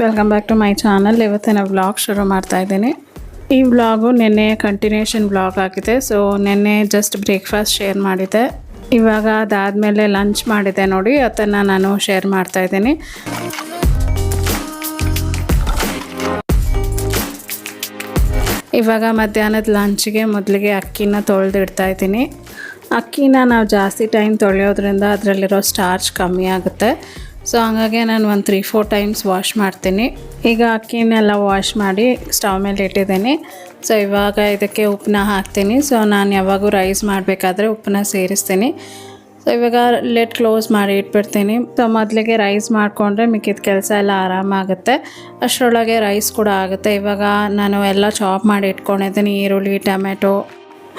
Welcome back to my channel ಇವತ್ತಿನ vlog ಶುರು ಮಾಡ್ತಾ ಇದ್ದೀನಿ. ಈ ವ್ಲಾಗು ನಿನ್ನೆ ಕಂಟಿನ್ಯೂಷನ್ ವ್ಲಾಗ್ ಆಗಿದೆ. ಸೊ ನಿನ್ನೆ ಜಸ್ಟ್ ಬ್ರೇಕ್ಫಾಸ್ಟ್ ಶೇರ್ ಮಾಡಿದ್ದೆ. ಇವಾಗ ಅದಾದಮೇಲೆ ಲಂಚ್ ಮಾಡಿದ್ದೆ ನೋಡಿ ಅದನ್ನು ನಾನು ಶೇರ್ ಮಾಡ್ತಾ ಇದ್ದೀನಿ. ಇವಾಗ ಮಧ್ಯಾಹ್ನದ ಲಂಚ್ಗೆ ಮೊದಲಿಗೆ ಅಕ್ಕಿನ ತೊಳೆದಿಡ್ತಾ ಇದ್ದೀನಿ. ಅಕ್ಕಿನ ನಾವು ಜಾಸ್ತಿ ಟೈಮ್ ತೊಳೆಯೋದ್ರಿಂದ ಅದರಲ್ಲಿರೋ ಸ್ಟಾರ್ಚ್ ಕಮ್ಮಿ ಆಗುತ್ತೆ. ಸೊ ಹಾಗಾಗಿ ನಾನು ಒಂದು ತ್ರೀ ಫೋರ್ ಟೈಮ್ಸ್ ವಾಶ್ ಮಾಡ್ತೀನಿ. ಈಗ ಅಕ್ಕಿನೆಲ್ಲ ವಾಶ್ ಮಾಡಿ ಸ್ಟವ್ ಮೇಲೆ ಇಟ್ಟಿದ್ದೀನಿ. ಸೊ ಇವಾಗ ಇದಕ್ಕೆ ಉಪ್ಪನ್ನ ಹಾಕ್ತೀನಿ. ಸೊ ನಾನು ಯಾವಾಗೂ ರೈಸ್ ಮಾಡಬೇಕಾದ್ರೆ ಉಪ್ಪನ್ನ ಸೇರಿಸ್ತೀನಿ. ಸೊ ಇವಾಗ ಲೆಟ್ ಕ್ಲೋಸ್ ಮಾಡಿ ಇಟ್ಬಿಡ್ತೀನಿ. ಸೊ ಮೊದಲಿಗೆ ರೈಸ್ ಮಾಡಿಕೊಂಡ್ರೆ ಮಿಕ್ಕಿದ ಕೆಲಸ ಎಲ್ಲ ಆರಾಮಾಗುತ್ತೆ ಅಷ್ಟರೊಳಗೆ ರೈಸ್ ಕೂಡ ಆಗುತ್ತೆ. ಇವಾಗ ನಾನು ಎಲ್ಲ ಚಾಪ್ ಮಾಡಿ ಇಟ್ಕೊಂಡಿದ್ದೀನಿ. ಈರುಳ್ಳಿ, ಟೊಮೆಟೊ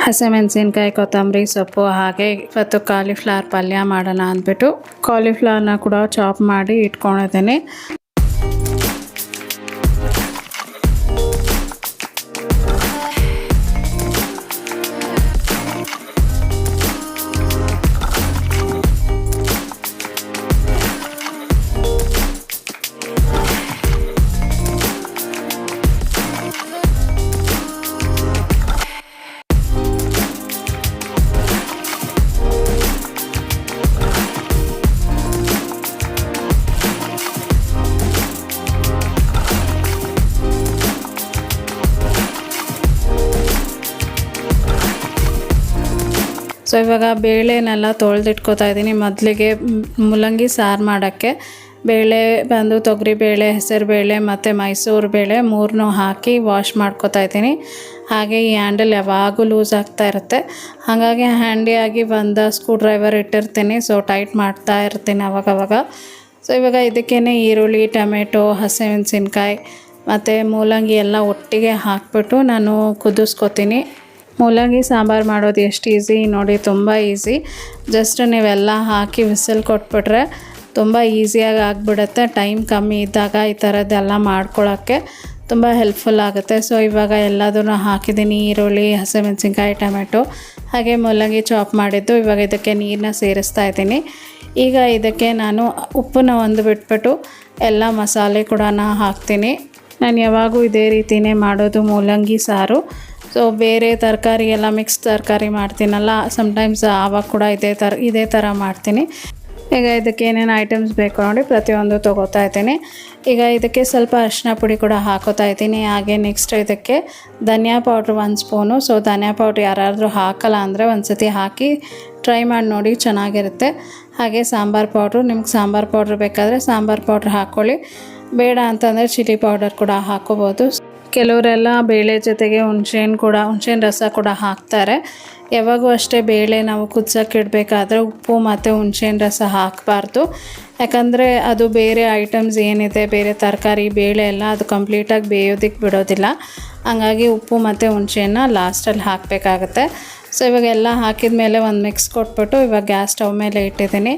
ಹಸಿಮೆಣಸಿನ್ಕಾಯಿ ಕೊತ್ತಂಬರಿ ಸೊಪ್ಪು ಹಾಗೆ ಇವತ್ತು ಕಾಲಿಫ್ಲವರ್ ಪಲ್ಯ ಮಾಡೋಣ ಅಂದ್ಬಿಟ್ಟು ಕಾಲಿಫ್ಲವರ್ನ ಕೂಡ ಚಾಪ್ ಮಾಡಿ ಇಟ್ಕೊಂಡಿದ್ದೀನಿ. ಸೊ ಇವಾಗ ಬೇಳೆನೆಲ್ಲ ತೊಳೆದಿಟ್ಕೋತಾ ಇದ್ದೀನಿ. ಮೊದಲಿಗೆ ಮೂಲಂಗಿ ಸಾರು ಮಾಡೋಕ್ಕೆ ಬೇಳೆ ಬಂದು ತೊಗರಿಬೇಳೆ ಹೆಸರುಬೇಳೆ ಮತ್ತು ಮೈಸೂರು ಬೇಳೆ ಮೂರನ್ನೂ ಹಾಕಿ ವಾಶ್ ಮಾಡ್ಕೋತಾ ಇದ್ದೀನಿ. ಹಾಗೆ ಈ ಹ್ಯಾಂಡಲ್ ಯಾವಾಗೂ ಲೂಸ್ ಆಗ್ತಾ ಇರುತ್ತೆ. ಹಾಗಾಗಿ ಹ್ಯಾಂಡಿಯಾಗಿ ಬಂದ ಸ್ಕ್ರೂ ಡ್ರೈವರ್ ಇಟ್ಟಿರ್ತೀನಿ. ಸೊ ಟೈಟ್ ಮಾಡ್ತಾ ಇರ್ತೀನಿ ಅವಾಗವಾಗ ಸೊ ಇವಾಗ ಇದಕ್ಕೇ ಈರುಳ್ಳಿ, ಟೊಮೆಟೊ, ಹಸಿಮೆಣಸಿನ್ಕಾಯಿ ಮತ್ತು ಮೂಲಂಗಿ ಎಲ್ಲ ಒಟ್ಟಿಗೆ ಹಾಕ್ಬಿಟ್ಟು ನಾನು ಕುದಿಸ್ಕೊತೀನಿ. ಮೂಲಂಗಿ ಸಾಂಬಾರು ಮಾಡೋದು ಎಷ್ಟು ಈಸಿ ನೋಡಿ, ತುಂಬ ಈಸಿ. ಜಸ್ಟ್ ನೀವೆಲ್ಲ ಹಾಕಿ ವಿಸಿಲ್ ಕೊಟ್ಬಿಟ್ರೆ ತುಂಬ ಈಸಿಯಾಗಿ ಆಗಿಬಿಡುತ್ತೆ. ಟೈಮ್ ಕಮ್ಮಿ ಇದ್ದಾಗ ಈ ಥರದ್ದೆಲ್ಲ ಮಾಡ್ಕೊಳ್ಳೋಕ್ಕೆ ತುಂಬ ಹೆಲ್ಪ್ಫುಲ್ ಆಗುತ್ತೆ. ಸೊ, ಇವಾಗ ಎಲ್ಲದನ್ನು ಹಾಕಿದ್ದೀನಿ. ಈರುಳ್ಳಿ, ಹಸಿಮೆಣಸಿನ್ಕಾಯಿ, ಟೊಮೆಟೊ, ಹಾಗೆ ಮೂಲಂಗಿ ಚಾಪ್ ಮಾಡಿದ್ದು. ಇವಾಗ ಇದಕ್ಕೆ ನೀರನ್ನ ಸೇರಿಸ್ತಾ ಇದ್ದೀನಿ. ಈಗ ಇದಕ್ಕೆ ನಾನು ಉಪ್ಪನ್ನ ಒಂದು ಬಿಟ್ಬಿಟ್ಟು ಎಲ್ಲ ಮಸಾಲೆ ಕೂಡ ಹಾಕ್ತೀನಿ. ನಾನು ಯಾವಾಗೂ ಇದೇ ರೀತಿಯೇ ಮಾಡೋದು ಮೂಲಂಗಿ ಸಾರು. ಸೊ ಬೇರೆ ತರಕಾರಿ ಎಲ್ಲ ಮಿಕ್ಸ್ ತರಕಾರಿ ಮಾಡ್ತೀನಲ್ಲ ಸಮ್ಟೈಮ್ಸ್ ಆವಾಗ ಕೂಡ ಇದೇ ಥರ ಇದೇ ಥರ ಮಾಡ್ತೀನಿ. ಈಗ ಇದಕ್ಕೆ ಏನೇನು ಐಟಮ್ಸ್ ಬೇಕು ನೋಡಿ ಪ್ರತಿಯೊಂದು ತೊಗೋತಾ ಇದ್ದೀನಿ. ಈಗ ಇದಕ್ಕೆ ಸ್ವಲ್ಪ ಅರಿಶಿನ ಪುಡಿ ಕೂಡ ಹಾಕೋತಾ ಇದ್ದೀನಿ. ಹಾಗೆ ನೆಕ್ಸ್ಟ್ ಇದಕ್ಕೆ ಧನಿಯಾ ಪೌಡ್ರ್ ಒಂದು ಸ್ಪೂನು ಸೊ ಧನಿಯಾ ಪೌಡ್ರ್ ಯಾರಾದರೂ ಹಾಕಲ್ಲ ಅಂದರೆ ಒಂದು ಸತಿ ಹಾಕಿ ಟ್ರೈ ಮಾಡಿ ನೋಡಿ ಚೆನ್ನಾಗಿರುತ್ತೆ. ಹಾಗೆ ಸಾಂಬಾರು ಪೌಡ್ರು ನಿಮ್ಗೆ ಸಾಂಬಾರು ಪೌಡ್ರ್ ಬೇಕಾದರೆ ಸಾಂಬಾರು ಪೌಡ್ರ್ ಹಾಕ್ಕೊಳ್ಳಿ ಬೇಡ ಅಂತಂದರೆ ಚಿಲ್ಲಿ ಪೌಡರ್ ಕೂಡ ಹಾಕೋಬೋದು. ಕೆಲವರೆಲ್ಲ ಬೇಳೆ ಜೊತೆಗೆ ಹುಣ್ಸೆಹಣ್ಣು ಕೂಡ, ಹುಣ್ಸೆಹಣ್ಣು ರಸ ಕೂಡ ಹಾಕ್ತಾರೆ. ಯಾವಾಗೂ ಅಷ್ಟೇ ಬೇಳೆ ನಾವು ಕುದ್ಸೋಕೆ ಇಡಬೇಕಾದ್ರೆ ಉಪ್ಪು ಮತ್ತು ಹುಣಸೆಹಣ್ಣು ರಸ ಹಾಕಬಾರ್ದು. ಯಾಕಂದರೆ ಅದು ಬೇರೆ ಐಟಮ್ಸ್ ಏನಿದೆ, ಬೇರೆ ತರಕಾರಿ, ಬೇಳೆ ಎಲ್ಲ ಅದು ಕಂಪ್ಲೀಟಾಗಿ ಬೇಯೋದಕ್ಕೆ ಬಿಡೋದಿಲ್ಲ. ಹಂಗಾಗಿ ಉಪ್ಪು ಮತ್ತು ಹುಣ್ಸೆಹಣ್ಣ ಲಾಸ್ಟಲ್ಲಿ ಹಾಕಬೇಕಾಗತ್ತೆ. ಸೊ ಇವಾಗ ಎಲ್ಲ ಹಾಕಿದ ಮೇಲೆ ಒಂದು ಮಿಕ್ಸ್ ಕೊಟ್ಬಿಟ್ಟು ಇವಾಗ ಗ್ಯಾಸ್ ಸ್ಟವ್ ಮೇಲೆ ಇಟ್ಟಿದ್ದೀನಿ.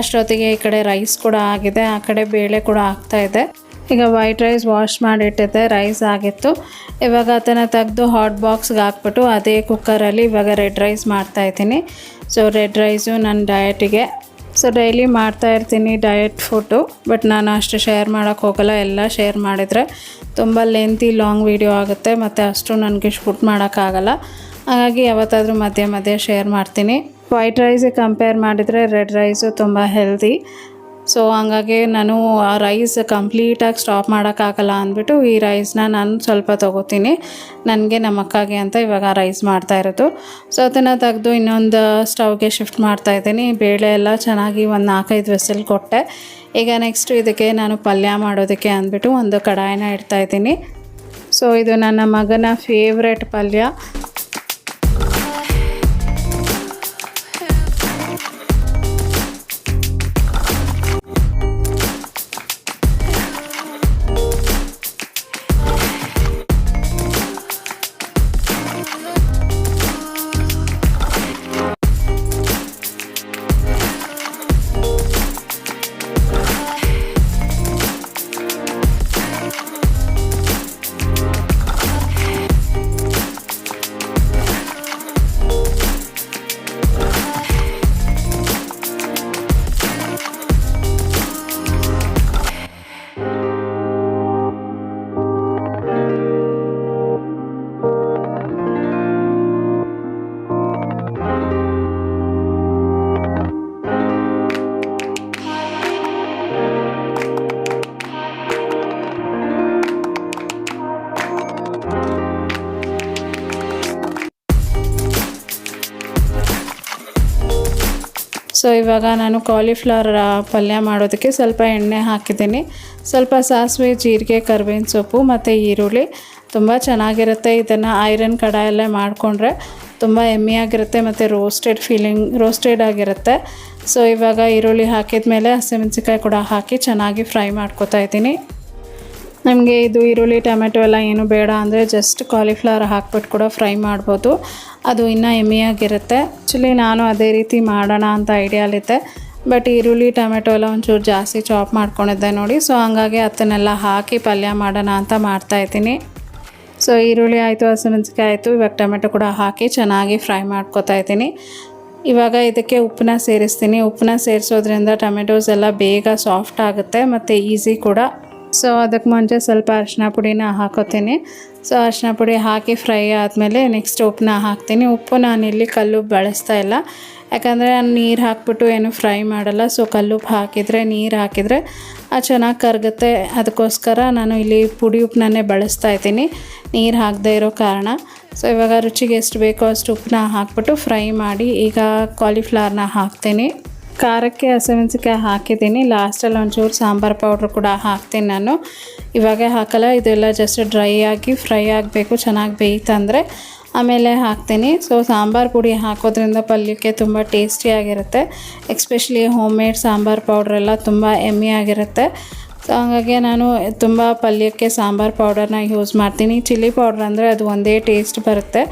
ಅಷ್ಟೊತ್ತಿಗೆ ಈ ಕಡೆ ರೈಸ್ ಕೂಡ ಆಗಿದೆ, ಆ ಕಡೆ ಬೇಳೆ ಕೂಡ ಆಗ್ತಾಯಿದೆ ಈಗ ವೈಟ್ ರೈಸ್ ವಾಶ್ ಮಾಡಿಟ್ಟಿದ್ದೆ ರೈಸ್ ಆಗಿತ್ತು. ಇವಾಗ ಅದನ್ನು ತೆಗೆದು ಹಾಟ್ ಬಾಕ್ಸ್ಗೆ ಹಾಕ್ಬಿಟ್ಟು ಅದೇ ಕುಕ್ಕರಲ್ಲಿ ಇವಾಗ ರೆಡ್ ರೈಸ್ ಮಾಡ್ತಾಯಿದ್ದೀನಿ ಸೊ ರೆಡ್ ರೈಸು ನನ್ನ ಡಯಟಿಗೆ ಸೊ ಡೈಲಿ ಮಾಡ್ತಾ ಇರ್ತೀನಿ ಡಯಟ್ ಫುಡ್ಡು ಬಟ್ ನಾನು ಅಷ್ಟು ಶೇರ್ ಮಾಡೋಕ್ಕೆ ಹೋಗಲ್ಲ. ಎಲ್ಲ ಶೇರ್ ಮಾಡಿದರೆ ತುಂಬ ಲೆಂತಿ ಲಾಂಗ್ ವೀಡಿಯೋ ಆಗುತ್ತೆ, ಮತ್ತು ಅಷ್ಟು ನನಗೆ ಶೂಟ್ ಮಾಡೋಕ್ಕಾಗಲ್ಲ ಹಾಗಾಗಿ ಯಾವತ್ತಾದರೂ ಮಧ್ಯೆ ಮಧ್ಯೆ ಶೇರ್ ಮಾಡ್ತೀನಿ. ವೈಟ್ ರೈಸಿಗೆ ಕಂಪೇರ್ ಮಾಡಿದರೆ ರೆಡ್ ರೈಸು ತುಂಬ ಹೆಲ್ದಿ ಸೊ ಹಂಗಾಗಿ ನಾನು ಆ ರೈಸ್ ಕಂಪ್ಲೀಟಾಗಿ ಸ್ಟಾಪ್ ಮಾಡೋಕ್ಕಾಗಲ್ಲ ಅಂದ್ಬಿಟ್ಟು ಈ ರೈಸ್ನ ನಾನು ಸ್ವಲ್ಪ ತೊಗೋತೀನಿ. ನನಗೆ ನಮ್ಮ ಅಕ್ಕಗೆ ಅಂತ ಇವಾಗ ರೈಸ್ ಮಾಡ್ತಾ ಇರೋದು. ಸೊ ಅದನ್ನು ತೆಗೆದು ಇನ್ನೊಂದು ಸ್ಟವ್ಗೆ ಶಿಫ್ಟ್ ಮಾಡ್ತಾ ಇದ್ದೀನಿ. ಬೇಳೆ ಎಲ್ಲ ಚೆನ್ನಾಗಿ ಒಂದು ನಾಲ್ಕೈದು ವೆಸಲ್ ಕೊಟ್ಟೆ. ಈಗ ನೆಕ್ಸ್ಟ್ ಇದಕ್ಕೆ ನಾನು ಪಲ್ಯ ಮಾಡೋದಕ್ಕೆ ಅಂದ್ಬಿಟ್ಟು ಒಂದು ಕಡಾಯಿನ ಇಡ್ತಾಯಿದ್ದೀನಿ ಸೊ ಇದು ನನ್ನ ಮಗನ ಫೇವ್ರೆಟ್ ಪಲ್ಯ. ಸೊ ಇವಾಗ ನಾನು ಕಾಲಿಫ್ಲವರ್ ಪಲ್ಯ ಮಾಡೋದಕ್ಕೆ ಸ್ವಲ್ಪ ಎಣ್ಣೆ ಹಾಕಿದ್ದೀನಿ. ಸ್ವಲ್ಪ ಸಾಸಿವೆ, ಜೀರಿಗೆ, ಕರ್ಬೇವಿನ ಸೊಪ್ಪು ಮತ್ತು ಈರುಳ್ಳಿ. ತುಂಬ ಚೆನ್ನಾಗಿರುತ್ತೆ ಇದನ್ನು ಐರನ್ ಕಡಾಯಲ್ಲೇ ಮಾಡಿಕೊಂಡ್ರೆ. ತುಂಬ ಎಮ್ಮಿಯಾಗಿರುತ್ತೆ ಮತ್ತು ರೋಸ್ಟೆಡ್ ಫೀಲಿಂಗ್ ರೋಸ್ಟೆಡ್ ಆಗಿರುತ್ತೆ. ಸೊ ಇವಾಗ ಈರುಳ್ಳಿ ಹಾಕಿದ ಮೇಲೆ ಹಸಿಮೆಣಸಿಕಾಯಿ ಕೂಡ ಹಾಕಿ ಚೆನ್ನಾಗಿ ಫ್ರೈ ಮಾಡ್ಕೊತಾ ಇದ್ದೀನಿ. ನಮಗೆ ಇದು ಈರುಳ್ಳಿ, ಟೊಮೆಟೊ ಎಲ್ಲ ಏನು ಬೇಡ ಅಂದರೆ ಜಸ್ಟ್ ಕಾಲಿಫ್ಲವರ್ ಹಾಕ್ಬಿಟ್ಟು ಕೂಡ ಫ್ರೈ ಮಾಡ್ಬೋದು. ಅದು ಇನ್ನೂ ಎಮ್ಮಿಯಾಗಿರುತ್ತೆ. ಆ್ಯಕ್ಚುಲಿ ನಾನು ಅದೇ ರೀತಿ ಮಾಡೋಣ ಅಂತ ಐಡಿಯಾಲಿದ್ದೆ ಬಟ್ ಈರುಳ್ಳಿ, ಟೊಮೆಟೊ ಎಲ್ಲ ಒಂಚೂರು ಜಾಸ್ತಿ ಚಾಪ್ ಮಾಡ್ಕೊಂಡಿದ್ದೆ ನೋಡಿ. ಸೊ ಹಂಗಾಗಿ ಅದನ್ನೆಲ್ಲ ಹಾಕಿ ಪಲ್ಯ ಮಾಡೋಣ ಅಂತ ಮಾಡ್ತಾಯಿದ್ದೀನಿ ಸೊ ಈರುಳ್ಳಿ ಆಯಿತು ಹಸಿಮೆಣಸಿಕಾಯಿ ಆಯಿತು. ಇವಾಗ ಟೊಮೆಟೊ ಕೂಡ ಹಾಕಿ ಚೆನ್ನಾಗಿ ಫ್ರೈ ಮಾಡ್ಕೊತಾ ಇದ್ದೀನಿ. ಇವಾಗ ಇದಕ್ಕೆ ಉಪ್ಪನ್ನ ಸೇರಿಸ್ತೀನಿ. ಉಪ್ಪನ್ನ ಸೇರಿಸೋದ್ರಿಂದ ಟೊಮೆಟೊಸ್ ಎಲ್ಲ ಬೇಗ ಸಾಫ್ಟ್ ಆಗುತ್ತೆ ಮತ್ತು ಈಸಿ ಕೂಡ. ಸೊ ಅದಕ್ಕೆ ಮುಂಚೆ ಸ್ವಲ್ಪ ಅರಿಶಿನ ಪುಡಿನ ಹಾಕೋತೀನಿ. ಸೊ ಅರಿಶಿನ ಪುಡಿ ಹಾಕಿ ಫ್ರೈ ಆದಮೇಲೆ ನೆಕ್ಸ್ಟ್ ಉಪ್ಪನ್ನ ಹಾಕ್ತೀನಿ. ಉಪ್ಪು ನಾನಿಲ್ಲಿ ಕಲ್ಲು ಬಳಸ್ತಾ ಇಲ್ಲ. ಯಾಕಂದರೆ ನಾನು ನೀರು ಹಾಕ್ಬಿಟ್ಟು ಏನು ಫ್ರೈ ಮಾಡಲ್ಲ. ಸೊ ಕಲ್ಲುಪ್ಪು ಹಾಕಿದರೆ, ನೀರು ಹಾಕಿದರೆ ಅದು ಚೆನ್ನಾಗಿ ಕರಗುತ್ತೆ. ಅದಕ್ಕೋಸ್ಕರ ನಾನು ಇಲ್ಲಿ ಪುಡಿ ಉಪ್ಪನ್ನೇ ಬಳಸ್ತಾ ಇದ್ದೀನಿ. ನೀರು ಹಾಕದೇ ಇರೋ ಕಾರಣ. ಸೊ ಇವಾಗ ರುಚಿಗೆ ಎಷ್ಟು ಬೇಕೋ ಅಷ್ಟು ಉಪ್ಪನ್ನ ಹಾಕ್ಬಿಟ್ಟು ಫ್ರೈ ಮಾಡಿ ಈಗ ಕಾಲಿಫ್ಲವರ್ನ ಹಾಕ್ತೀನಿ. ಖಾರಕ್ಕೆ ಹಸಿಮೆಣಸಿಕಾಯಿ ಹಾಕಿದ್ದೀನಿ. ಲಾಸ್ಟಲ್ಲಿ ಒಂಚೂರು ಸಾಂಬಾರು ಪೌಡ್ರ್ ಕೂಡ ಹಾಕ್ತೀನಿ ನಾನು. ಇವಾಗ ಹಾಕಲ್ಲ, ಇದೆಲ್ಲ ಜಸ್ಟ್ ಡ್ರೈ ಆಗಿ ಫ್ರೈ ಆಗಬೇಕು, ಚೆನ್ನಾಗಿ ಬೇಯ್ತಂದರೆ. ಆಮೇಲೆ ಹಾಕ್ತೀನಿ. ಸೊ ಸಾಂಬಾರು ಪುಡಿ ಹಾಕೋದ್ರಿಂದ ಪಲ್ಯಕ್ಕೆ ತುಂಬ ಟೇಸ್ಟಿಯಾಗಿರುತ್ತೆ ಎಕ್ಸ್ಪೆಷಲಿ ಹೋಮ್ ಮೇಡ್ ಸಾಂಬಾರು ಪೌಡ್ರೆಲ್ಲ ತುಂಬ ಆಗಿರುತ್ತೆ. ಸೊ ಹಾಗಾಗಿ ನಾನು ತುಂಬ ಪಲ್ಯಕ್ಕೆ ಸಾಂಬಾರು ಪೌಡರ್ನ ಯೂಸ್ ಮಾಡ್ತೀನಿ. ಚಿಲ್ಲಿ ಪೌಡ್ರ್ ಅಂದರೆ ಅದು ಒಂದೇ ಟೇಸ್ಟ್ ಬರುತ್ತೆ.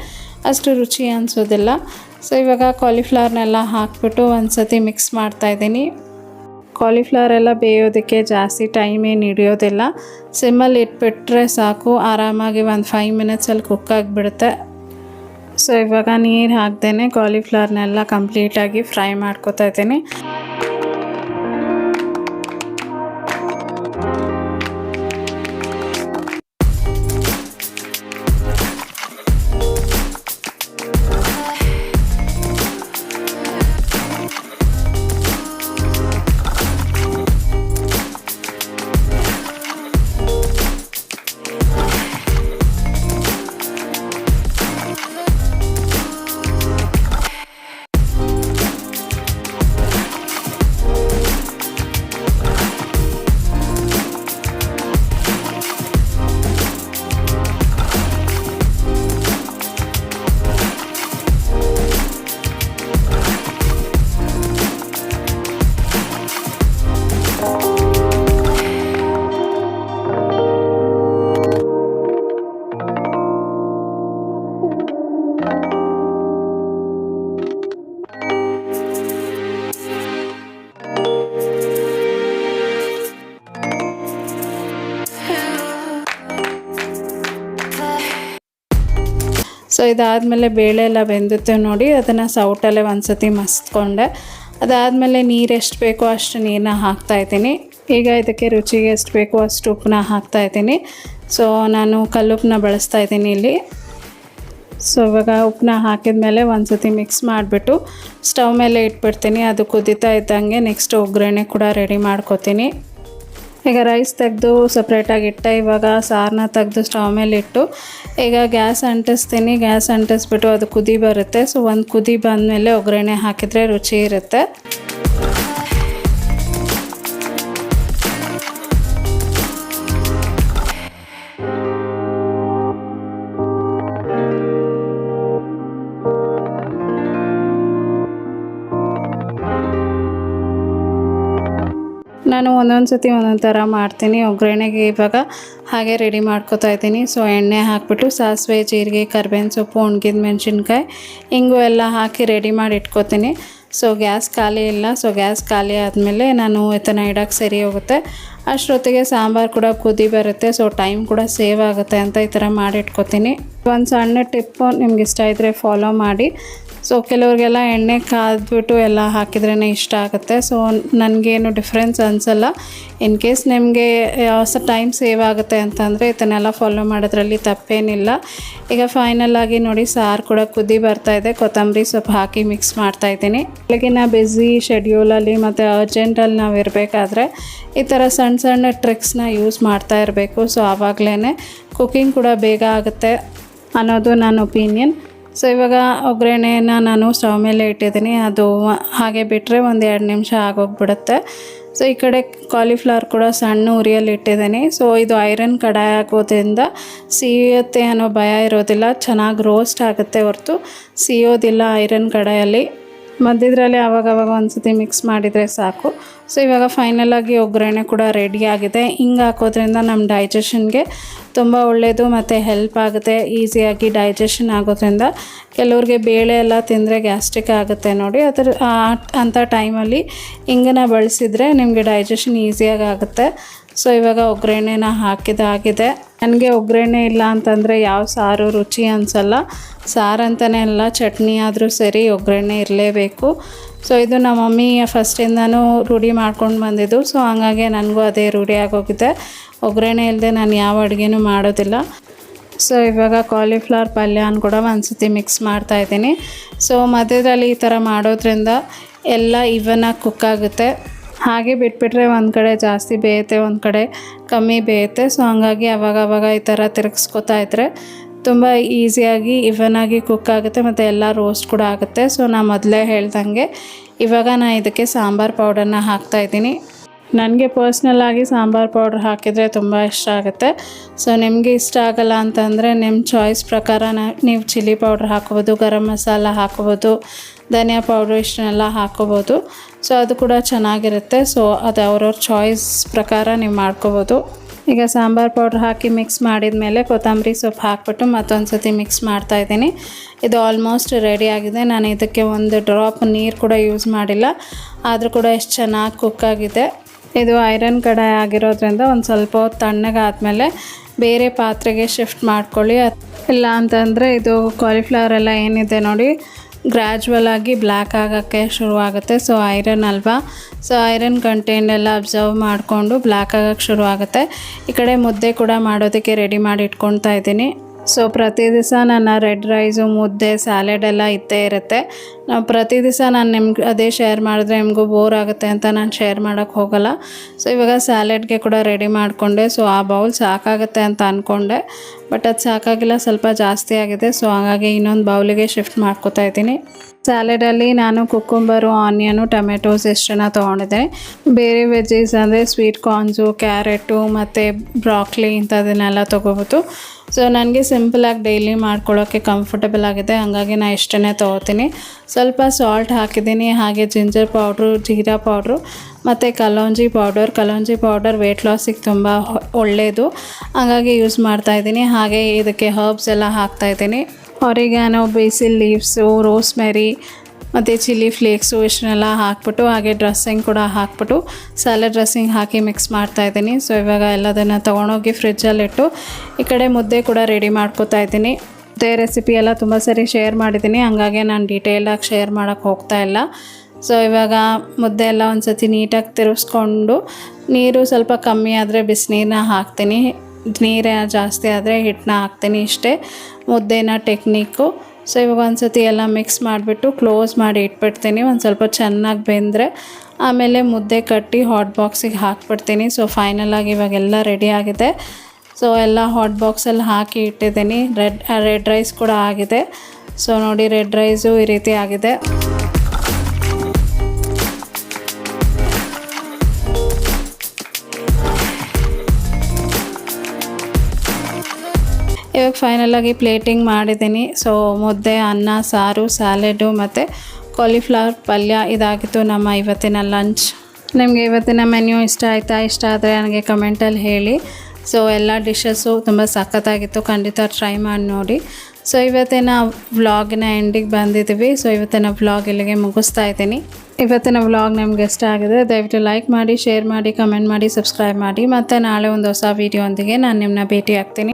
ಅಷ್ಟು ರುಚಿ ಅನಿಸೋದಿಲ್ಲ. ಸೊ ಇವಾಗ ಕಾಲಿಫ್ಲವರ್ನೆಲ್ಲ ಹಾಕ್ಬಿಟ್ಟು ಒಂದು ಸತಿ ಮಿಕ್ಸ್ ಮಾಡ್ತಾಯಿದ್ದೀನಿ ಕಾಲಿಫ್ಲವರ್ ಎಲ್ಲ ಬೇಯೋದಕ್ಕೆ ಜಾಸ್ತಿ ಟೈಮ್ ಏನು ಹಿಡಿಯೋದಿಲ್ಲ. ಸಿಮ್ಮಲ್ಲಿ ಇಟ್ಬಿಟ್ರೆ ಸಾಕು. ಆರಾಮಾಗಿ ಒಂದು ಫೈವ್ ಮಿನಿಟ್ಸಲ್ಲಿ ಕುಕ್ ಆಗಿಬಿಡುತ್ತೆ. ಸೊ ಇವಾಗ ನೀರು ಹಾಕ್ದೇ ಕಾಲಿಫ್ಲವರ್ನೆಲ್ಲ ಕಂಪ್ಲೀಟಾಗಿ ಫ್ರೈ ಮಾಡ್ಕೊತಾ ಇದ್ದೀನಿ. ಸೊ ಇದಾದಮೇಲೆ ಬೇಳೆ ಎಲ್ಲ ಬೆಂದುತ್ತೆ ನೋಡಿ, ಅದನ್ನು ಸೌಟಲ್ಲೇ ಒಂದು ಸತಿ ಮಸ್ತ್ಕೊಂಡೆ. ಅದಾದಮೇಲೆ ನೀರು ಎಷ್ಟು ಬೇಕೋ ಅಷ್ಟು ನೀರನ್ನ ಹಾಕ್ತಾಯಿದ್ದೀನಿ ಈಗ ಇದಕ್ಕೆ ರುಚಿಗೆ ಎಷ್ಟು ಬೇಕೋ ಅಷ್ಟು ಉಪ್ಪನ್ನ ಹಾಕ್ತಾಯಿದ್ದೀನಿ ಸೊ ನಾನು ಕಲ್ಲುಪ್ಪನ್ನ ಬಳಸ್ತಾ ಇದ್ದೀನಿ ಇಲ್ಲಿ. ಸೊ ಇವಾಗ ಉಪ್ಪನ್ನ ಹಾಕಿದ ಮೇಲೆ ಒಂದು ಸತಿ ಮಿಕ್ಸ್ ಮಾಡಿಬಿಟ್ಟು ಸ್ಟವ್ ಮೇಲೆ ಇಟ್ಬಿಡ್ತೀನಿ. ಅದು ಕುದೀತಾ ಇದ್ದಂಗೆ ನೆಕ್ಸ್ಟ್ ಒಗ್ಗರಣೆ ಕೂಡ ರೆಡಿ ಮಾಡ್ಕೊತೀನಿ. ಈಗ ರೈಸ್ ತೆಗೆದು ಸಪ್ರೇಟಾಗಿ ಇಟ್ಟೆ, ಇವಾಗ ಸಾರನ್ನ ತೆಗೆದು ಸ್ಟವ್ ಮೇಲೆ ಇಟ್ಟು, ಈಗ ಗ್ಯಾಸ್ ಅಂಟಿಸ್ತೀನಿ. ಗ್ಯಾಸ್ ಅಂಟಿಸ್ಬಿಟ್ಟು ಅದು ಕುದಿ ಬರುತ್ತೆ. ಸೊ ಒಂದು ಕುದಿ ಬಂದಮೇಲೆ ಒಗ್ಗರಣೆ ಹಾಕಿದರೆ ರುಚಿ ಇರುತ್ತೆ. ಒಂದೊಂದು ಸತಿ ಒಂದೊಂದು ಥರ ಮಾಡ್ತೀನಿ. ಒಗ್ಗರಣೆಗೆ ಇವಾಗ ಹಾಗೆ ರೆಡಿ ಮಾಡ್ಕೋತಾ ಇದ್ದೀನಿ. ಸೊ ಎಣ್ಣೆ ಹಾಕ್ಬಿಟ್ಟು ಸಾಸಿವೆ, ಜೀರಿಗೆ, ಕರ್ಬೇವಿನ ಸೊಪ್ಪು ಒಣಗಿದ ಮೆಣಸಿನ್ಕಾಯಿ ಹಿಂಗು ಎಲ್ಲ ಹಾಕಿ ರೆಡಿ ಮಾಡಿ ಇಟ್ಕೋತೀನಿ. ಸೊ ಗ್ಯಾಸ್ ಖಾಲಿ ಇಲ್ಲ. ಸೊ ಗ್ಯಾಸ್ ಖಾಲಿ ಆದಮೇಲೆ ನಾನು ಇದನ್ನು ಇಡೋಕ್ಕೆ ಸರಿ ಹೋಗುತ್ತೆ. ಅಷ್ಟೊತ್ತಿಗೆ ಸಾಂಬಾರು ಕೂಡ ಕುದಿ ಬರುತ್ತೆ. ಸೊ ಟೈಮ್ ಕೂಡ ಸೇವ್ ಆಗುತ್ತೆ ಅಂತ ಈ ಥರ ಮಾಡಿ ಇಟ್ಕೊತೀನಿ. ಒಂದು ಸಣ್ಣ ಟಿಪ್ಪು ನಿಮ್ಗೆ ಇಷ್ಟ ಇದ್ದರೆ ಫಾಲೋ ಮಾಡಿ. ಸೊ ಕೆಲವ್ರಿಗೆಲ್ಲ ಎಣ್ಣೆ ಕಾದ್ಬಿಟ್ಟು ಎಲ್ಲ ಹಾಕಿದ್ರೇ ಇಷ್ಟ ಆಗುತ್ತೆ. ಸೊ ನನಗೇನು ಡಿಫ್ರೆನ್ಸ್ ಅನಿಸಲ್ಲ. ಇನ್ ಕೇಸ್ ನಿಮಗೆ ಯಾವ ಟೈಮ್ ಸೇವ್ ಆಗುತ್ತೆ ಅಂತಂದರೆ ಇದನ್ನೆಲ್ಲ ಫಾಲೋ ಮಾಡೋದ್ರಲ್ಲಿ ತಪ್ಪೇನಿಲ್ಲ. ಈಗ ಫೈನಲ್ ಆಗಿ ನೋಡಿ ಸಾರು ಕೂಡ ಕುದಿ ಬರ್ತಾ ಇದೆ. ಕೊತ್ತಂಬರಿ ಸೊಪ್ಪು ಹಾಕಿ ಮಿಕ್ಸ್ ಮಾಡ್ತಾ ಇದ್ದೀನಿ. ಬೆಳಗಿನ ಬ್ಯುಸಿ ಶೆಡ್ಯೂಲಲ್ಲಿ ಮತ್ತು ಅರ್ಜೆಂಟಲ್ಲಿ ನಾವು ಇರಬೇಕಾದ್ರೆ ಈ ಥರ ಸಣ್ಣ ಸಣ್ಣ ಟ್ರಿಕ್ಸ್ನ ಯೂಸ್ ಮಾಡ್ತಾ ಇರಬೇಕು. ಸೊ ಆವಾಗಲೇ ಕುಕಿಂಗ್ ಕೂಡ ಬೇಗ ಆಗುತ್ತೆ ಅನ್ನೋದು ನನ್ನ ಒಪಿನಿಯನ್ ಸೊ ಇವಾಗ ಒಗ್ಗರಣೆನ ನಾನು ಸ್ಟವ್ ಮೇಲೆ ಇಟ್ಟಿದ್ದೀನಿ. ಅದು ಹಾಗೆ ಬಿಟ್ಟರೆ ಒಂದು ಎರಡು ನಿಮಿಷ ಆಗೋಗ್ಬಿಡುತ್ತೆ. ಸೊ ಈ ಕಡೆ ಕಾಲಿಫ್ಲವರ್ ಕೂಡ ಸಣ್ಣ ಉರಿಯಲ್ಲಿ ಇಟ್ಟಿದ್ದೀನಿ. ಸೊ ಇದು ಐರನ್ ಕಡಾಯ ಆಗೋದ್ರಿಂದ ಸಿಯುತ್ತೆ ಅನ್ನೋ ಭಯ ಇರೋದಿಲ್ಲ. ಚೆನ್ನಾಗಿ ರೋಸ್ಟ್ ಆಗುತ್ತೆ ಹೊರತು. ಸೀಯೋದಿಲ್ಲ ಐರನ್ ಕಡಾಯಲ್ಲಿ. ಮಧ್ಯದ್ರಲ್ಲಿ ಆವಾಗವಾಗ ಒಂದ್ಸತಿ ಮಿಕ್ಸ್ ಮಾಡಿದರೆ ಸಾಕು. ಸೊ ಇವಾಗ ಫೈನಲಾಗಿ ಒಗ್ಗರಣೆ ಕೂಡ ರೆಡಿ ಆಗಿದೆ. ಹಿಂಗೆ ಹಾಕೋದ್ರಿಂದ ನಮ್ಮ ಡೈಜೆಷನ್ಗೆ ತುಂಬ ಒಳ್ಳೆಯದು ಮತ್ತು ಹೆಲ್ಪ್ ಆಗುತ್ತೆ. ಈಸಿಯಾಗಿ ಡೈಜೆಷನ್ ಆಗೋದ್ರಿಂದ ಕೆಲವ್ರಿಗೆ ಬೇಳೆ ಎಲ್ಲ ತಿಂದರೆ ಗ್ಯಾಸ್ಟ್ರಿಕ್ ಆಗುತ್ತೆ ನೋಡಿ. ಅದರ ಅಂಥ ಟೈಮಲ್ಲಿ ಹಿಂಗನ್ನ ಬಳಸಿದರೆ ನಿಮಗೆ ಡೈಜೆಷನ್ ಈಸಿಯಾಗಿ ಆಗುತ್ತೆ. ಸೊ ಇವಾಗ ಒಗ್ಗರಣೆನ ಹಾಕಿದಾಗಿದೆ ನನಗೆ ಒಗ್ಗರಣೆ ಇಲ್ಲ ಅಂತಂದರೆ ಯಾವ ಸಾರು ರುಚಿ ಅನಿಸಲ್ಲ. ಸಾರು ಅಂತಲೇ ಅಲ್ಲ, ಚಟ್ನಿ ಆದರೂ ಸರಿ ಒಗ್ಗರಣೆ ಇರಲೇಬೇಕು. ಸೊ ಇದು ನಮ್ಮ ಮಮ್ಮಿ ಫಸ್ಟಿಂದನೂ ರೂಢಿ ಮಾಡ್ಕೊಂಡು ಬಂದಿದ್ದು. ಸೊ ಹಂಗಾಗಿ ನನಗೂ ಅದೇ ರೂಢಿ ಆಗೋಗಿದೆ. ಒಗ್ಗರಣೆ ಇಲ್ಲದೆ ನಾನು ಯಾವ ಅಡುಗೆನೂ ಮಾಡೋದಿಲ್ಲ. ಸೊ ಇವಾಗ ಕಾಲಿಫ್ಲವರ್ ಪಲ್ಯನ ಕೂಡ ಒಂದ್ಸತಿ ಮಿಕ್ಸ್ ಮಾಡ್ತಾಯಿದ್ದೀನಿ ಸೊ ಮಧ್ಯದಲ್ಲಿ ಈ ಥರ ಮಾಡೋದ್ರಿಂದ ಎಲ್ಲ ಇವನ್ನಾಗಿ ಕುಕ್ ಆಗುತ್ತೆ. ಹಾಗೆ ಬಿಟ್ಬಿಟ್ರೆ ಒಂದು ಕಡೆ ಜಾಸ್ತಿ ಬೇಯುತ್ತೆ, ಒಂದು ಕಡೆ ಕಮ್ಮಿ ಬೇಯುತ್ತೆ. ಸೊ ಹಂಗಾಗಿ ಅವಾಗ ಅವಾಗ ಈ ಥರ ತಿರುಗಿಸ್ಕೊತಾ ಇದ್ದರೆ ತುಂಬ ಈಸಿಯಾಗಿ ಆಗಿ ಕುಕ್ ಆಗುತ್ತೆ ಮತ್ತು ಎಲ್ಲ ರೋಸ್ಟ್ ಕೂಡ ಆಗುತ್ತೆ. ಸೊ ನಾನು ಮೊದಲೇ ಹೇಳ್ದಂಗೆ ಇವಾಗ ನಾನು ಇದಕ್ಕೆ ಸಾಂಬಾರು ಪೌಡರ್ನ ಹಾಕ್ತಾಯಿದ್ದೀನಿ ನನಗೆ ಪರ್ಸ್ನಲ್ ಆಗಿ ಸಾಂಬಾರು ಪೌಡ್ರ್ ಹಾಕಿದರೆ ತುಂಬ ಇಷ್ಟ ಆಗುತ್ತೆ. ಸೊ ನಿಮಗೆ ಇಷ್ಟ ಆಗಲ್ಲ ಅಂತಂದರೆ ನಿಮ್ಮ ಚಾಯ್ಸ್ ಪ್ರಕಾರ ನೀವು ಚಿಲ್ಲಿ ಪೌಡ್ರ್ ಹಾಕೋಬೋದು, ಗರಂ ಮಸಾಲ ಹಾಕೋಬೋದು, ಧನಿಯಾ ಪೌಡ್ರ್ ಇಷ್ಟನ್ನೆಲ್ಲ ಹಾಕೋಬೋದು ಸೊ ಅದು ಕೂಡ ಚೆನ್ನಾಗಿರುತ್ತೆ. ಸೊ ಅದು ಅವ್ರವ್ರ ಚಾಯ್ಸ್ ಪ್ರಕಾರ ನೀವು ಮಾಡ್ಕೋಬೋದು. ಈಗ ಸಾಂಬಾರು ಪೌಡ್ರ್ ಹಾಕಿ ಮಿಕ್ಸ್ ಮಾಡಿದ ಮೇಲೆ ಕೊತ್ತಂಬರಿ ಸೊಪ್ಪು ಹಾಕ್ಬಿಟ್ಟು ಮತ್ತೊಂದು ಸತಿ ಮಿಕ್ಸ್ ಮಾಡ್ತಾಯಿದ್ದೀನಿ ಇದು ಆಲ್ಮೋಸ್ಟ್ ರೆಡಿ ಆಗಿದೆ. ನಾನು ಇದಕ್ಕೆ ಒಂದು ಡ್ರಾಪ್ ನೀರು ಕೂಡ ಯೂಸ್ ಮಾಡಿಲ್ಲ. ಆದರೂ ಕೂಡ ಎಷ್ಟು ಚೆನ್ನಾಗಿ ಕುಕ್ ಆಗಿದೆ. ಇದು ಐರನ್ ಕಡಾಯಿ ಆಗಿರೋದ್ರಿಂದ ಒಂದು ಸ್ವಲ್ಪ ಹೊತ್ತು ತಣ್ಣಗಾದ್ಮೇಲೆ ಬೇರೆ ಪಾತ್ರೆಗೆ ಶಿಫ್ಟ್ ಮಾಡ್ಕೊಳ್ಳಿ. ಇಲ್ಲ ಅಂತಂದರೆ ಇದು ಕಾಲಿಫ್ಲವರ್ ಎಲ್ಲ ಏನಿದೆ ನೋಡಿ ಗ್ರ್ಯಾಜುವಲ್ ಆಗಿ ಬ್ಲ್ಯಾಕ್ ಆಗೋಕ್ಕೆ ಶುರುವಾಗುತ್ತೆ ಸೊ ಐರನ್ ಅಲ್ವಾ? ಸೊ ಐರನ್ ಕಂಟೆಂಟ್ ಎಲ್ಲ ಅಬ್ಸರ್ವ್ ಮಾಡಿಕೊಂಡು ಬ್ಲ್ಯಾಕ್ ಆಗೋಕ್ಕೆ ಶುರುವಾಗುತ್ತೆ ಈ ಕಡೆ ಮುದ್ದೆ ಕೂಡ ಮಾಡೋದಕ್ಕೆ ರೆಡಿ ಮಾಡಿ ಇಟ್ಕೊಳ್ತಾ ಇದ್ದೀನಿ. ಸೊ ಪ್ರತಿ ದಿವಸ ನನ್ನ ರೆಡ್ ರೈಸು, ಮುದ್ದೆ ಸ್ಯಾಲೆಡ್ ಎಲ್ಲ ಇದ್ದೇ ಇರುತ್ತೆ. ನಾವು ಪ್ರತಿ ದಿವಸ ನಾನು ನಿಮ್ಗೆ ಅದೇ ಶೇರ್ ಮಾಡಿದ್ರೆ ನಿಮಗೂ ಬೋರ್ ಆಗುತ್ತೆ ಅಂತ ನಾನು ಶೇರ್ ಮಾಡೋಕ್ಕೆ ಹೋಗಲ್ಲ. ಸೊ ಇವಾಗ ಸ್ಯಾಲೆಡ್ಗೆ ಕೂಡ ರೆಡಿ ಮಾಡಿಕೊಂಡೆ. ಸೊ ಆ ಬೌಲ್ ಸಾಕಾಗುತ್ತೆ ಅಂತ ಅಂದ್ಕೊಂಡೆ ಬಟ್ ಅದು ಸಾಕಾಗಿಲ್ಲ, ಸ್ವಲ್ಪ ಜಾಸ್ತಿ ಆಗಿದೆ. ಸೊ ಹಾಗಾಗಿ ಇನ್ನೊಂದು ಬೌಲಿಗೆ ಶಿಫ್ಟ್ ಮಾಡ್ಕೋತಾ ಇದ್ದೀನಿ. ಸ್ಯಾಲೆಡಲ್ಲಿ ನಾನು ಕುಕ್ಕುಂಬರು ಆನಿಯನು ಟೊಮೆಟೋಸ್ ಎಷ್ಟನ್ನ ತೊಗೊಂಡಿದ್ದೆ. ಬೇರೆ ವೆಜ್ಜೀಸ್ ಅಂದರೆ ಸ್ವೀಟ್ ಕಾರ್ನ್ಸು ಕ್ಯಾರೆಟು ಮತ್ತು ಬ್ರಾಕ್ಲಿ ಇಂಥದನ್ನೆಲ್ಲ ತೊಗೋಬೋದು ಸೊ ನನಗೆ ಸಿಂಪಲಾಗಿ ಡೈಲಿ ಮಾಡ್ಕೊಳ್ಳೋಕ್ಕೆ ಕಂಫರ್ಟಬಲ್ ಆಗಿದೆ. ಹಾಗಾಗಿ ನಾನು ಇಷ್ಟನ್ನೇ ತೊಗೋತೀನಿ. ಸ್ವಲ್ಪ ಸಾಲ್ಟ್ ಹಾಕಿದ್ದೀನಿ. ಹಾಗೆ ಜಿಂಜರ್ ಪೌಡ್ರು ಜೀರಾ ಪೌಡ್ರು ಮತ್ತು ಕಲೋಂಜಿ ಪೌಡರ್ ಕಲೋಂಜಿ ಪೌಡರ್ ವೆಯ್ಟ್ ಲಾಸಿಗೆ ತುಂಬ ಒಳ್ಳೆಯದು ಹಾಗಾಗಿ ಯೂಸ್ ಮಾಡ್ತಾಯಿದ್ದೀನಿ ಹಾಗೆ ಇದಕ್ಕೆ ಹರ್ಬ್ಸ್ ಎಲ್ಲ ಹಾಕ್ತಾಯಿದ್ದೀನಿ ಆರಿಗ್ಯಾನೋ ಬೇಸಿಲ್ ಲೀವ್ಸು ರೋಸ್ಮೆರಿ ಮತ್ತು ಚಿಲ್ಲಿ ಫ್ಲೇಕ್ಸು ಇಷ್ಟನ್ನೆಲ್ಲ ಹಾಕ್ಬಿಟ್ಟು, ಹಾಗೆ ಡ್ರೆಸ್ಸಿಂಗ್ ಕೂಡ ಹಾಕ್ಬಿಟ್ಟು ಸ್ಯಾಲಡ್ ಡ್ರೆಸ್ಸಿಂಗ್ ಹಾಕಿ ಮಿಕ್ಸ್ ಮಾಡ್ತಾ ಇದ್ದೀನಿ. ಸೊ ಇವಾಗ ಎಲ್ಲದನ್ನು ತೊಗೊಂಡೋಗಿ ಫ್ರಿಜ್ಜಲ್ಲಿಟ್ಟು ಈ ಕಡೆ ಮುದ್ದೆ ಕೂಡ ರೆಡಿ ಮಾಡ್ಕೋತಾ ಇದ್ದೀನಿ. ಮುದ್ದೆ ರೆಸಿಪಿ ಎಲ್ಲ ತುಂಬ ಸರಿ ಶೇರ್ ಮಾಡಿದ್ದೀನಿ. ಹಂಗಾಗಿ ನಾನು ಡೀಟೇಲಾಗಿ ಶೇರ್ ಮಾಡೋಕ್ಕೆ ಹೋಗ್ತಾ ಇಲ್ಲ. ಸೊ ಇವಾಗ ಮುದ್ದೆ ಎಲ್ಲ ಒಂದು ಸತಿ ನೀಟಾಗಿ ತಿರುಗಿಸ್ಕೊಂಡು, ನೀರು ಸ್ವಲ್ಪ ಕಮ್ಮಿ ಆದರೆ ಬಿಸಿನೀರನ್ನ ಹಾಕ್ತೀನಿ. ನೀರೇ ಜಾಸ್ತಿ ಆದರೆ ಹಿಟ್ಟನ್ನ ಹಾಕ್ತೀನಿ ಇಷ್ಟೇ. ಮುದ್ದೆನ ಟೆಕ್ನಿಕ್ಕು ಸೊ ಇವಾಗ ಒಂದು ಸತಿ ಎಲ್ಲ ಮಿಕ್ಸ್ ಮಾಡಿಬಿಟ್ಟು ಕ್ಲೋಸ್ ಮಾಡಿ ಇಟ್ಬಿಡ್ತೀನಿ. ಒಂದು ಸ್ವಲ್ಪ ಚೆನ್ನಾಗಿ ಬೆಂದರೆ ಆಮೇಲೆ ಮುದ್ದೆ ಕಟ್ಟಿ ಹಾಟ್ ಬಾಕ್ಸಿಗೆ ಹಾಕ್ಬಿಡ್ತೀನಿ. ಸೊ ಫೈನಲಾಗಿ ಇವಾಗೆಲ್ಲ ರೆಡಿ ಆಗಿದೆ. ಸೊ ಎಲ್ಲ ಹಾಟ್ ಬಾಕ್ಸಲ್ಲಿ ಹಾಕಿ ಇಟ್ಟಿದ್ದೀನಿ. ರೆಡ್ ರೆಡ್ ರೈಸ್ ಕೂಡ ಆಗಿದೆ. ಸೊ ನೋಡಿ ರೆಡ್ ರೈಸು ಈ ರೀತಿ ಆಗಿದೆ. ಇವಾಗ ಫೈನಲಾಗಿ ಪ್ಲೇಟಿಂಗ್ ಮಾಡಿದ್ದೀನಿ. ಸೊ ಮುದ್ದೆ, ಅನ್ನ, ಸಾರು ಸ್ಯಾಲೆಡು ಮತ್ತು ಕಾಲಿಫ್ಲವರ್ ಪಲ್ಯ ಇದಾಗಿತ್ತು ನಮ್ಮ ಇವತ್ತಿನ ಲಂಚ್ ನಿಮಗೆ ಇವತ್ತಿನ ಮೆನ್ಯೂ ಇಷ್ಟ ಆಯಿತಾ? ಇಷ್ಟ ಆದರೆ ನನಗೆ ಕಮೆಂಟಲ್ಲಿ ಹೇಳಿ. ಸೊ ಎಲ್ಲ ಡಿಶಸ್ಸು ತುಂಬ ಸಖತ್ತಾಗಿತ್ತು. ಖಂಡಿತ ಟ್ರೈ ಮಾಡಿ ನೋಡಿ. ಸೊ ಇವತ್ತಿನ ವ್ಲಾಗಿನ ಎಂಡಿಗೆ ಬಂದಿದ್ದೀವಿ. ಸೊ ಇವತ್ತಿನ ವ್ಲಾಗ್ ಇಲ್ಲಿಗೆ ಮುಗಿಸ್ತಾ ಇದ್ದೀನಿ. ಇವತ್ತಿನ ವ್ಲಾಗ್ ನಿಮ್ಗೆ ಇಷ್ಟ ಆಗಿದೆ ದಯವಿಟ್ಟು ಲೈಕ್ ಮಾಡಿ ಶೇರ್ ಮಾಡಿ ಕಮೆಂಟ್ ಮಾಡಿ ಸಬ್ಸ್ಕ್ರೈಬ್ ಮಾಡಿ. ಮತ್ತು ನಾಳೆ ಒಂದು ಹೊಸ ವೀಡಿಯೋ ನಾನು ನಿಮ್ಮನ್ನ ಭೇಟಿ ಆಗ್ತೀನಿ